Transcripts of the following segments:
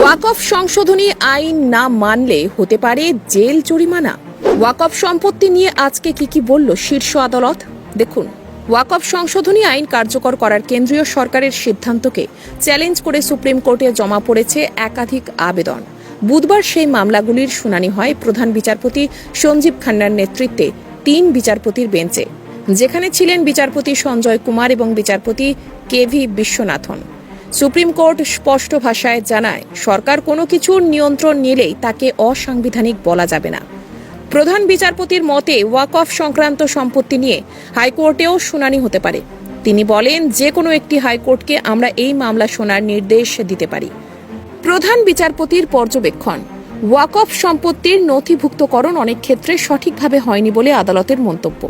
ওয়াকফ সংশোধনী আইন না মানলে হতে পারে জেল জরিমানা। ওয়াকফ সম্পত্তি নিয়ে আজকে কি কি বলল শীর্ষ আদালত? দেখুন ওয়াকফ সংশোধনী আইন কার্যকর করার কেন্দ্রীয় সরকারের সিদ্ধান্তকে চ্যালেঞ্জ করে সুপ্রিম কোর্টে জমা পড়েছে একাধিক আবেদন। বুধবার সেই মামলাগুলির শুনানি হয় প্রধান বিচারপতি সঞ্জীব খান্নার নেতৃত্বে তিন বিচারপতির বেঞ্চে, যেখানে ছিলেন বিচারপতি সঞ্জয় কুমার এবং বিচারপতি K V Viswanathan. Supreme court স্পষ্ট ভাষায় জানায়, সরকার কোনো কিছুর নিয়ন্ত্রণ নিলেই তাকে অসাংবিধানিক বলা যাবে না। প্রধান বিচারপতির মতে ওয়াকফ সংক্রান্ত সম্পত্তি নিয়ে হাইকোর্টেও শুনানি হতে পারে। তিনি বলেন যে কোনো একটি হাইকোর্টকে আমরা এই মামলা শোনার নির্দেশ দিতে পারি। প্রধান বিচারপতির পর্যবেক্ষণ ওয়াকফ সম্পত্তির নথিভুক্তকরণ অনেক ক্ষেত্রে সঠিকভাবে হয়নি বলে আদালতের মন্তব্য।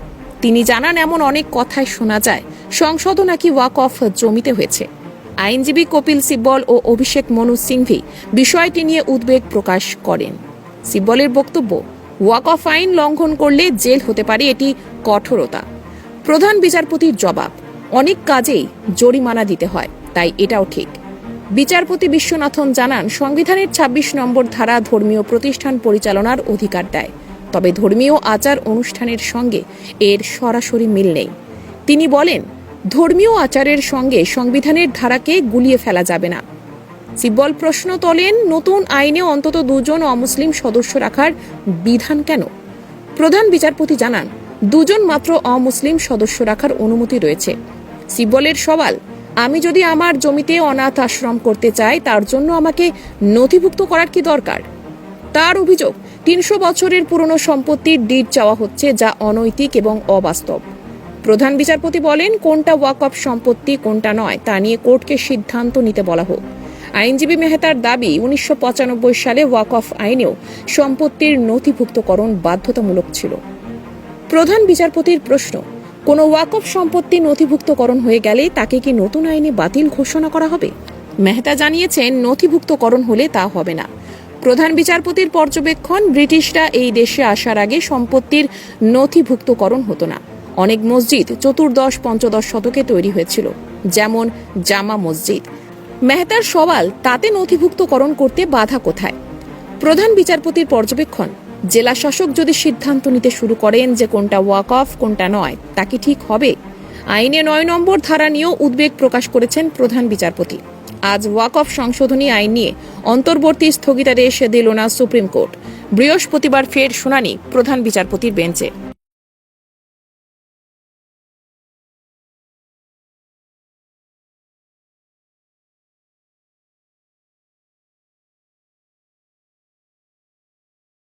তিনি জানান, এমন অনেক কথাই শোনা যায়, সংসদও নাকি ওয়াকফ জমিতে হয়েছে। আইনজীবী কপিল সিব্বল ও অভিষেক মনু সিংভি বিষয়টি নিয়ে উদ্বেগ প্রকাশ করেন। সিব্বলের বক্তব্য ওয়াকফ আইন লঙ্ঘন করলে জেল হতে পারে এটি কঠোরতা। প্রধান বিচারপতির জবাব, অনেক কাজেই জরিমানা দিতে হয়, তাই এটাও ঠিক। বিচারপতি বিশ্বনাথন জানান, সংবিধানের ২৬ নম্বর ধারা ধর্মীয় প্রতিষ্ঠান পরিচালনার অধিকার দেয়, তবে ধর্মীয় আচার অনুষ্ঠানের সঙ্গে এর সরাসরি মিল নেই। তিনি বলেন ধর্মীয় আচারের সঙ্গে সংবিধানের ধারাকে গুলিয়ে ফেলা যাবে না। সিব্বল প্রশ্ন তোলেন, নতুন আইনে অন্তত দুজন অমুসলিম সদস্য রাখার বিধান কেন? প্রধান বিচারপতি জানান, দুজন মাত্র অমুসলিম সদস্য রাখার অনুমতি রয়েছে। সিব্বলের সওয়াল, আমি যদি আমার জমিতে অনাথ আশ্রম করতে চাই, তার জন্য আমাকে নথিভুক্ত করার কি দরকার? তার অভিযোগ, তিনশো বছরের পুরনো সম্পত্তির ডিড চাওয়া হচ্ছে যা অনৈতিক এবং অবাস্তব। প্রধান বিচারপতি বলেন, কোনটা ওয়াকফ সম্পত্তি, কোনটা নয়, তা নিয়ে কোর্টকে সিদ্ধান্ত নিতে বলা হোক। আইনজীবী মেহতার দাবি, উনিশশো পঁচানব্বই সালে ওয়াকফ আইনেও সম্পত্তির নথিভুক্তকরণ বাধ্যতামূলক ছিল। প্রধান বিচারপতির প্রশ্ন, কোনো ওয়াকফ সম্পত্তি নথিভুক্তকরণ হয়ে গেলে তাকে কি নতুন আইনে বাতিল ঘোষণা করা হবে? মেহতা জানিয়েছেন, নথিভুক্তকরণ হলে তা হবে না। প্রধান বিচারপতির পর্যবেক্ষণ, ব্রিটিশরা এই দেশে আসার আগে সম্পত্তির নথিভুক্তকরণ হতো না। অনেক মসজিদ চতুর্দশ, পঞ্চদশ শতকে তৈরি হয়েছিল, যেমন জামা মসজিদ। মেহতার সওয়াল তাতে নথিভুক্তকরণ করতে বাধা কোথায়? প্রধান বিচারপতির পর্যবেক্ষণ, জেলা শাসক যদি সিদ্ধান্ত নিতে শুরু করেন যে কোনটা ওয়াক অফ কোনটা নয়, তা কি ঠিক হবে? আইনে নয় নম্বর ধারা নিয়েও উদ্বেগ প্রকাশ করেছেন প্রধান বিচারপতি। আজ ওয়াক অফ সংশোধনী আইন নিয়ে অন্তর্বর্তী স্থগিতাদেশ দিল না সুপ্রিম কোর্ট। বৃহস্পতিবার ফের শুনানি প্রধান বিচারপতির বেঞ্চে।